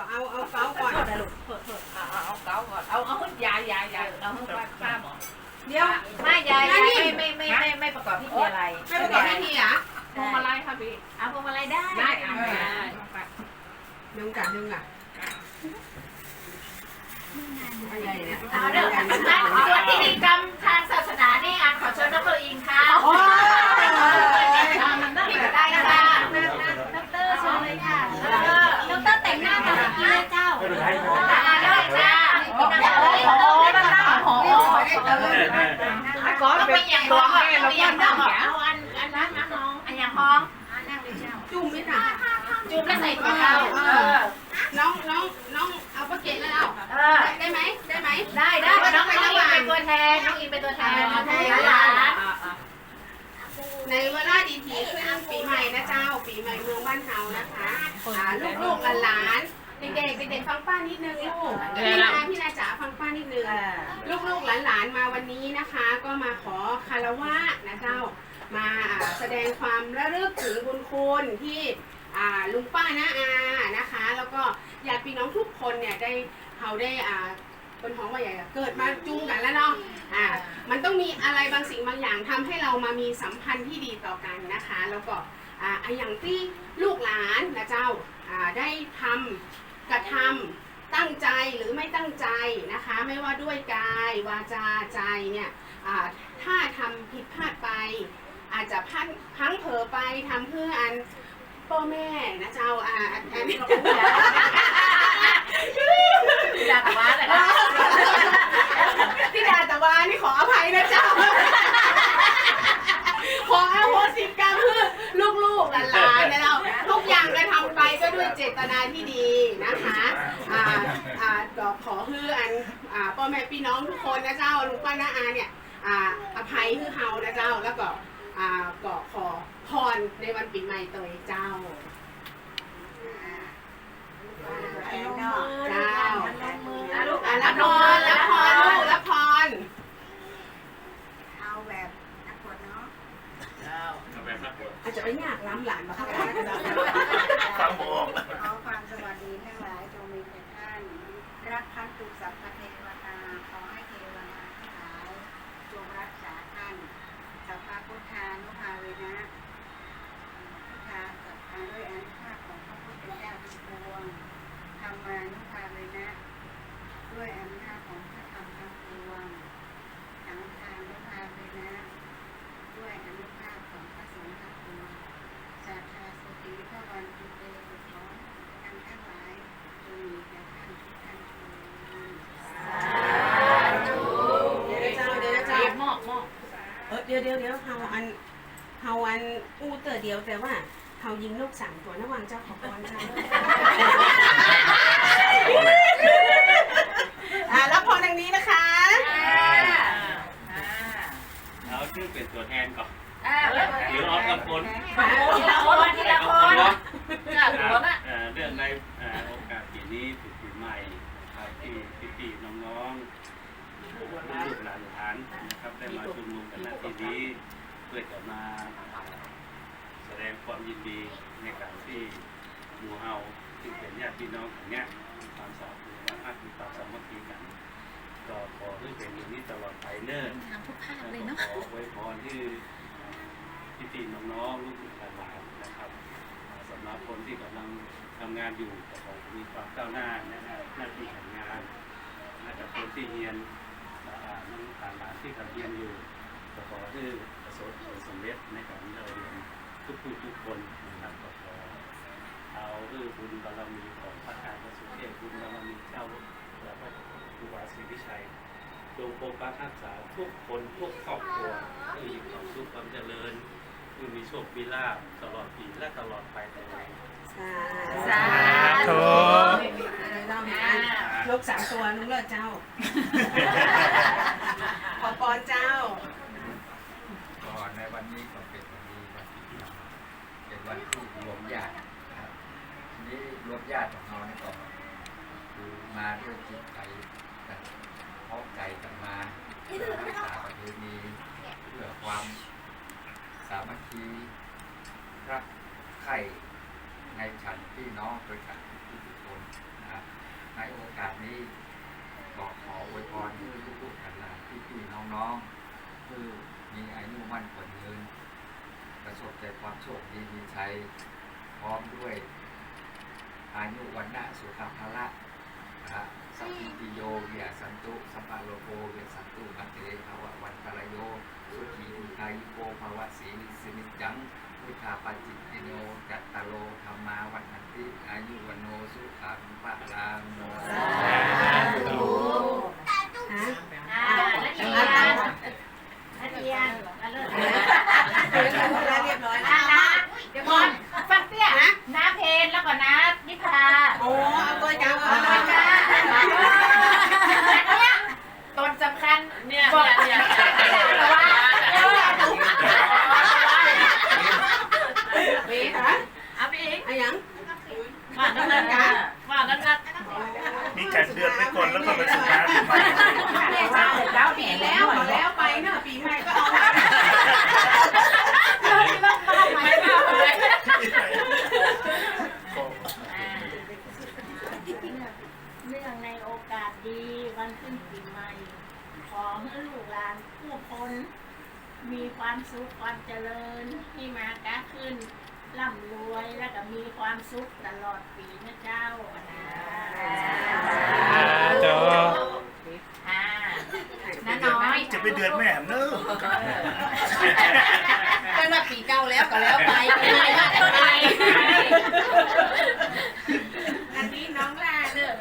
ก็เอาเอาเกาก่อนโทษนะลูกโทษโทษเอาเอาเอาเกาก่อนเอาเอายายยายยายเอาให้ป้าป้าหมอเดี๋ยวไม่ยายยายไม่ไม่ไม่ไม่ไม่ประกอบพิธีอะไรไม่ประกอบพิธีเหรอะพวงมาลัยค่ะพี่เอาพวงมาลัยได้ได้เอาได้ดึงกันดึงอะอะไรเนี่ยเอาเด้อส่วนพิธีกรรมทางศาสนานี่อันขอเชิญดรอิงค่ะ โอ้ย พี่ก็ได้ค่ะดรเชิญเลยค่ะดรแต่งหน้าตามเมื่อกี้เลยเจ้าตาได้จ้าพี่นางเอ้ยโอ้ด้านหน้าหอ ก็ไปอย่างร้องไปอย่างร้องเอาอันอันนั้นนะน้องอันอย่างห้องนั่งเลยเจ้าจุ่มไหมคะจุ๊บแล้วใส่ถุงเท้าเออน้องน้องน้องเอาปลาเกตแล้วเอาเออได้ไหมได้ไหมได้ได้น้องอิงเป็นตัวแทนน้องอิงเป็นตัวแทนหลานในเวลาดีทีขึ้นปีใหม่นะเจ้าปีใหม่เมืองบ้านเฮานะคะอ่าลูกๆหลานๆ เด็กๆเด็กๆฟังป้านิดนึงลูกพี่นาพี่นาจ๋าฟังป้านิดนึงลูกๆหลานๆมาวันนี้นะคะ ก็มาขอคารวะนะเจ้ามาอ่าแสดงความระลึกถึงบุญคุณที่อ่าลุงป้าน้าอานะคะ แล้วก็ญาติพี่น้องทุกคนเนี่ยได้เขาได้อ่าเป็นของว่าใหญ่อะเกิดมาจุงกันแล้วเนาะอ่า มันต้องมีอะไรบางสิ่งบางอย่างทำให้เรามามีสัมพันธ์ที่ดีต่อกันนะคะ แล้วก็อ่าอย่างที่ลูกหลานนะเจ้าอ่าได้ทำ กระทำตั้งใจหรือไม่ตั้งใจนะคะ ไม่ว่าด้วยกาย วาจาใจเนี่ยถ้าทำผิดพลาดไป อาจจะพังพังเผลอไปทำเพื่ออันพ่อแม่นะเจ้าอ่าอันอันนี้ๆจากว้าเลยนะ พี่ดาตะวานี่ขออภัยนะเจ้า ขออโหสิกรรมเพื่อลูกๆหลานๆนะเราทุกอย่างกระทำไปก็ด้วย เจตนาที่ดีนะคะอ่าอ่าก็ขอฮืออันอ่าพ่อแม่พี่น้องทุกคนนะเจ้าลุงป้าน้าอาเนี่ยอ่าอภัยฮือเฮานะเจ้าแล้วก็อ่าก็ขอพรในวันปีใหม่ตัวเจ้าเจ้าอะลูกอ่าอะละรับพพรรละรับพพรรลูกละพรเอาแบบนักบวชเนาะ อาจจะไปยากล้ำหลานมา ค่ะฟังโมขอความสวัสดีทั้งหลายจงมีแก่ท่าน รักพันตุสัพพเทวตาขอให้เทวดาทั้งหลายจงรักษาท่านสัพพะพุทธานุภาเวนะพุทธาสัพพะด้วยอนุภาพของพระพุทธเจ้าทุกปวงธรรมานุภาเวนะ ด้วยอำนาจของพระธรรมทั้งปวงสังฆานุภาเวนะ ด้วยอนุภาพของพระสงฆ์ทั้งปวงสาธาสติพระวันตุเตขอท่านทั้งหลายจงมีแก่ท่านทุกท่านเถิด เดี๋ยวนะเจ้าเดี๋ยวนะเจ้า หมอกหมอก เออเดี๋ยวเดี๋ยวเดี๋ยวเฮาอันเฮาอันอู้ เดียวแต่ว่าเขายิงนกสามตัวระหว่างเจ้าขอพรเจ้าอ่ารับพรทางนี้นะคะ เอาชื่อเป็นตัวแทนก่อน อ่าแล้ว หรือออฟกำพล ทีละคนทีละคนจ้าหัวน่ะ เอ่อเรื่องในเอ่อโอกาสปีนี้ปีปีใหม่นะครับที่พี่ๆน้องๆลูกหลานหลานนะครับได้มาชุมนุมกันณที่นี้เพื่อจะมาแสด งความยินดีในการที่หมู่เฮาซึ่งเป็นญาติพี่น้องกันเนี้ยมีความสามัคคีความมีความสามัคคีกัน ก็ขอให้เป็นอย่างนี้ตลอดไปเนิ่นทำทุกภาคแล้วเลยก็เนาะขอไว้พรที่พี่พี่ๆน้องๆลูกหลานๆนะครับสำหรับคนที่กำลังทำงานอยู่ก็ขอให้มีความก้าวหน้าในหน้าที่การงานนะครับคนที่เรียนอ่าน้องหลานๆที่กำลังเรียนอยู่ก็ขอให้ประสบผลสำเร็จในการเรียน ทุกผู้ทุกคนนะครับก็ขอเอาด้วยบุญบารมีของพระอาจารย์พระสุเทพบุญบารมีเจ้าและพระครูบาศรีวิชัยจงปกปักรักษาทุกคนทุกครอบครัวคือมีความสุขความเจริญคือมีโชคมีลาภตลอดปีและตลอดไปตลอดสาธุเจ้าอ่านกสามตัวนุ้งเลิศเจ้า ขอพรเจ้า ก่อนในวันนี้ก็เป็นวันนี้วันที่สามเป็น วันที่รวมญาติครับทีนี้รวมญาติของเราเนี่ยก็คือมาด้วยจิตใจกันพร้อมใจกันมาเพื่อรักษาประเพณีเพื่อความสามัคคีรักใคร่ในฉันพี่น้องโดยกันทุกคนนะครับในี้ก็ขออวยพรให้ลูกๆหลานๆพี่ๆน้องๆคือมีอายุมั่นขวัญยืน ประสบแต่ความโชคดีมีชัยพร้อมด้วย อายุวันนะสุขภาละนะฮะสัพพิติโยเวียสันตุสัมปะโลโกเวียสันตุมัตเตภาวะวันตรโย สุขีอุทายิโกภาวะสีนิสนิจังพุทธาปจิตติโนจัตตโลธรรมาวันันติอายุวันโนสุขังปะลังโนอ่าละเอียดละเอียดละเลิศ เรียบร้อย อ่านะเดี๋ยวก่อนฟังเตี้ยน้าเพนแล้วก็น้านิพา โอ้เอาตัวจัง เอาหน่อยจ้าอันเนี้ยตนสำคัญเนี่ยเนี่ยเนี่ยว่า เบ๊ฮะ เอาไปอีก อะไรยัง ว่านั่นนั่นกันว่านั่นนั่น มีการเดือนไปก่อนแล้วก็ไปสุดท้ายปีใหม่ แล้วปีแล้วเอาแล้วไปเนอะปีใหม่ก็เอามา ไม่เอาเลย เนื่องในโอกาสดีวันขึ้นปีใหม่ ขอให้ลูกหลานผู้คนมีความสุขความเจริญที่มาก้าขึ้นร่ำรวยแล้วก็มีความสุขตลอดปีนะเจ้า จอ อ่าน้าน้อย จะไปเดือดแม่เนอะเป็นว่าปีเก่าแล้วก็แล้วไปปีใหม่ก็จะไป อันนี้น้องลาเนอะ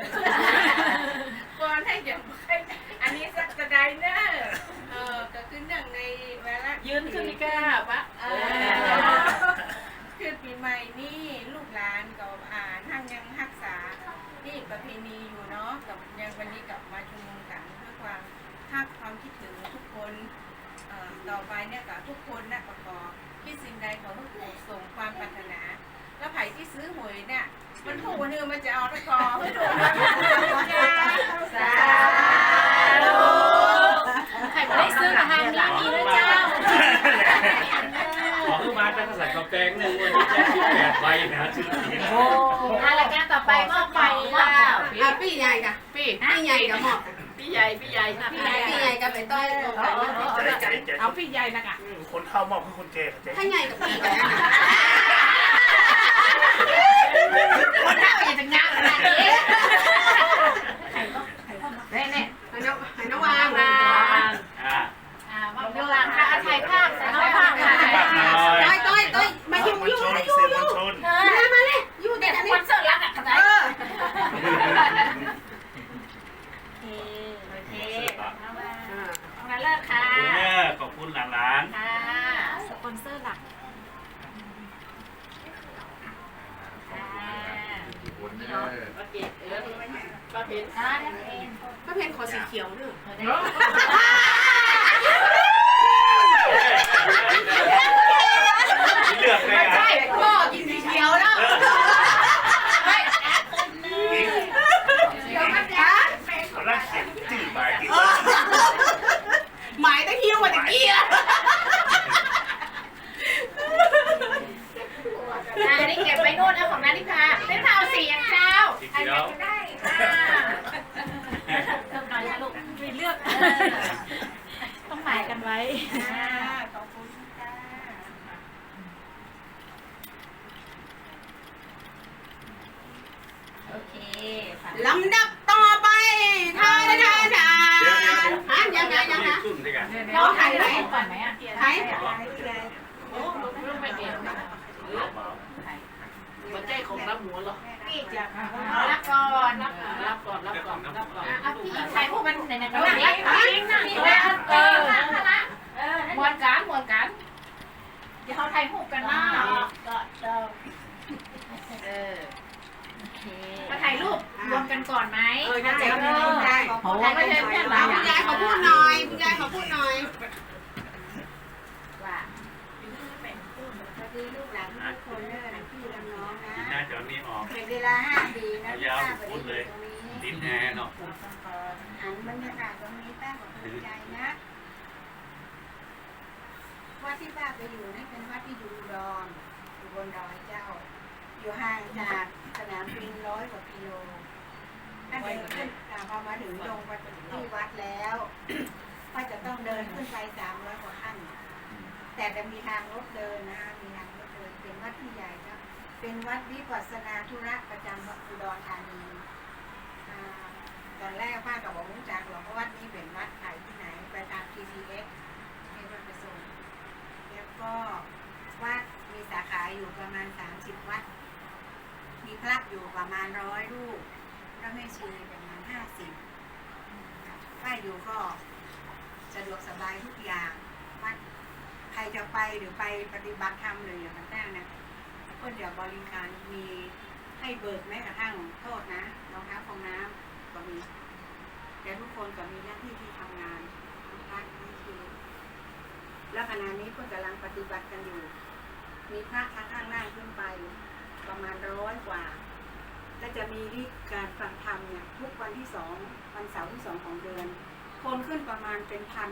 ก่อนให้เดี๋ยวอันนี้สักกระไดเนอะเออก็คือเนื่องในเวลา ยืนขึ้นนี่ก้าปะ เออคือปีใหม่นี่ลูกหลานก็อ่านทั้งยังรักษาที่ประเพณีอยู่เนาะกับยังวันนี้กลับมาชุมนุมกันเพื่อความทักความคิดถึงทุกคนเอ่อต่อไปเนี่ยกับทุกคนนะประกอบคิดสิ่งใดขอให้ถูกส่งความปรารถนา แล้วไผ่ที่ซื้อหวยเนี่ย มันถูกวันนึงมันจะเอาตะกอให้ถูกนะสาธุ ใครไม่ได้ซื้อมาทางนี้มีด้วยเจ้า ขอขึ้นมาเป็นภาษากาแฟหนึ่งวันนี้แจกสิบ แปดใบนะชื่อเสียงอ่ารายการต่อไปมอบไปแล้วอะปีใหญ่กะปีปีใหญ่กับหมอกพี่ใหญ่พี่ใหญ่นะปีใหญ่ปีใหญ่กับไปต้อยลงกันนะใจใจใจเอาพี่ใหญ่นะกะคนเข้ามอบคือคนแก่ใจ ถ้าใหญ่กับปีกันนะ คนเท่าอย่าจะงักขนาดนี้เน่เน่ ให้น้องให้น้องวาง มา อ่า อ่าว่าดูหลังค่ะถ่ายภาพถ่ายภาพค่ะ ต้อยต้อยต้อยมาอยู่ มว อ ล ยู่ ชน มาอยู่ สื่อ อ มว ยู่ ลชน มามาเลยอยู่ เด็ เด็ ก ก ค อัน น นี้ เสิร์ฟรักอะเข้าใจ เออ โอเคโอเคเอามาเลิกค่ะ คุณแม่ขอบคุณหลาน ค่ะสปอนเซอร์หลัก คนเนอ ป้าเกศเออ ป้าเพชรอ่าเนี่ยเองก็เพนขอสีเขียวด้วยๆเลือกเลยอะ ใช่พ่อกินสีเขียวแล้วเขียวมันจ้า เขาลักเขียนจื่อไป หมายตะคิวมาตะกี้อะ อ่านี่เก็บไว้นู่นเอาของนันทิพานันทิพาเอาสีอย่างเจ้า สีเขียว ได้ค่ะเพิ่มหน่อยนะลูกไม่เลือก ต้องหมายกันไว้ อ่าขอบคุณค่ะ โอเค ลำดับต่อไปทาทาทาเดี๋ยวเดี๋ยฮะยังไงยังไงชุ่มด้วยกันเราถ่ายไหนก่อนไหมอะใครโอ้ลูกไม่เปลี่ยนหัวใจของรับหัวเหรอพี่จะรับก่อนรับรับก่อนรับก่อนรับก่อนอะพี่ใครพูดมันไหนไหนนั่งนี่นั่งนี่นั่งเออเออ มวนกันมวนกัน เดี๋ยวเขาถ่ายรูปกันนะ ก็เติม เออมาถ่ายรูปรวมกันก่อนไหม เออได้ได้ได้ โอ้ไม่ใช่เพื่อนเรา คุณยายขอพูดหน่อยคุณยายขอพูดหน่อย ว่า สวัสดีลูกหลานทุกคนเนอะพี่และน้องนะ น่าจะมีออก เป็นเวลาห้าปีนะ ยาว ป้า พูดเลยตรงนี้ดิ้นแอร์เนาะหันบรรยากาศตรงนี้ป้าขอภูมิใจนะวัดที่ป้าไปอยู่นี่เป็นวัดที่อยู่อุดอนอยู่บนดอยเจ้า อยู่ห่างจากสนามบินร้อยกว่ากิโลถ้าเดินขึ้นอ่าาพอมาถึงตรงไปที่วัดแล้วก็จะต้องเดินขึ้นไปสามร้อยกว่าขั้นแต่จะมีทางรถเดินนะ วัดวิปัสสนาธุระประจำอุดรธานีตอนแรกป้าก็บอกรู้จักหรอกเพราะวัดนี้เป็นวัดขายที่ไหนไปตาม GPS ให้รถไปส่งแล้วก็วัดมีสาขาอยู่ประมาณสามสิบวัด มีพระอยู่ประมาณร้อยรูปพระแม่ชีประมาณห้าสิบป้าอยู่ก็สะดวกสบายทุกอย่างวัดใครจะไปหรือไปปฏิบัติธรรมหรืออย่างต่างๆนะ ก็เดี๋ยวบริการมีให้เบิกแม้กระทั่งโทษนะรองเท้าฟองน้ำก็มี แต่ทุกคนก็มีหน้าที่ที่ทำงานทั้งพรทั้งชีแล้วขณะนี้ก็กำลังปฏิบัติกันอยู่ มีพระทางข้างล่างขึ้นไป ประมาณร้อยกว่า และจะมีที่การฟังธรรมเนี่ยทุกวันที่สองวันเสาร์ที่สองของเดือน คนขึ้นประมาณเป็นพัน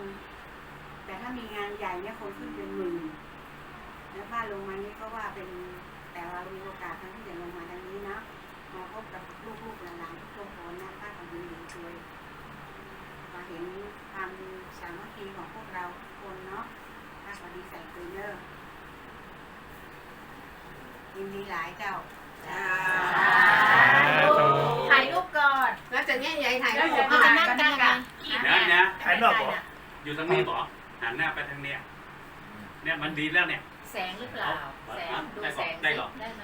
แต่ถ้ามีงานใหญ่เนี่ยคนขึ้นเป็นหมื่นแล้วพาลงมานี้ก็ว่าเป็น แต่เรามีโอกาสทั้งที่จะลงมาทางนี้นะมาพบกับลูกๆหลานๆทุกคนนะป้าทำดีดีช่วยมาเห็นความสามัคคีของพวกเราทุกคนเนาะถ้าพอดีใส่คุยเนอร์ยินดีหลายเจ้าถ่ายรูปก่อนแล้วจะแง่ใหญ่ถ่ายแล้วรูเดี๋ยวปเราจะนั่งกันกันนะนะถ่ายนอกเหรออยู่ทางนี้บ่หันหน้าไปทางเนี้ยเนี่ยมันดีแล้วเนี่ย แสงหรือเปล่า แสงดูแสงได้หรอ ได้ไหม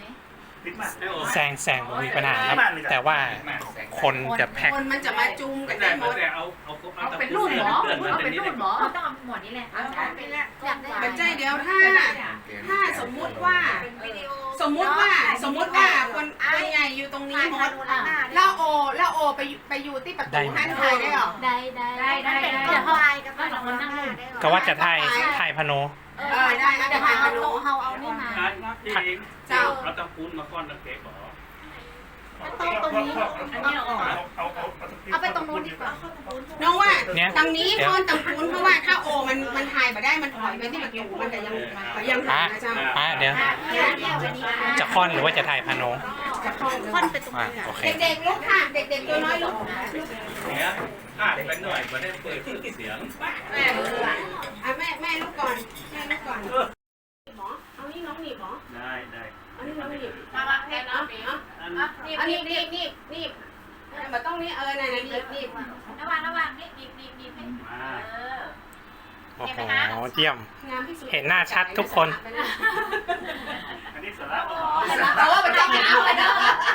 นิดมากได้โอ้แซงแซงบ่มีปัญหาครับ แต่ว่าคนจะแพ็คคนมันจะมาจุมกันได้แต่หมด แต่เอาเอาเอาเป็นรุ่นเหรอเลื่อนมาเอาตรเป็งนนี้รุ่นเหรอเราต้องเอาหมวดนี้เลยเอาไปแล้วอยากได้ปัจจัยเดียวถ้า ถ้าสมมุติว่าเป็นวิดีโอสมมุติว่า สมมุติว่าคนคนใหญ่อยู่ตรงนี้หมดแล้วโอแล้วโอไปอยู่ไปอยู่ที่ประได้ตูไหมหันถ่ายได้หรอ ได้ได้ได้ได้เดี๋ยวเขาไปกับก็เรามานั่งเล่นก็ว่าจะถ่ายถ่ายพะโน เออได้ได้เอาเอาเอาเอานี่มาอะเองเจ้าเราต้องคุ้นมาก้อนตะเก๊กบ่โต๊ะตรงนี้อันนี้เอาออกเอาไปตรงนู้นดีกว่าน้องว่าเนี่ยทางนี้เดี๋ยวคนต่างคุณเพราะว่าถ้าโอมันมันถ่ายมาได้มันถอยไปที่ประตูมันก็ยังยังถ่ายนะเจ้าอะเดี๋ยวจะค่อนหรือว่าจะถ่ายพะโนค่อนไปตรงนี้เด็กๆลุกค่ะเด็กๆตัวน้อยลุกเนี่ยอะเป็นหน่อยมาได้เปิดเสียง อานี่นี่นี่นี่มาต้องนี่เออนั่นนี่นี่ระวังระวังนี่บีบบีบบีบให้มาเออโอ้โหเยี่ยม งามที่สุดเห็นหน้าชัดทุกคน อันนี้สาระเออมันจะหนาวอะเด้อเอาเอา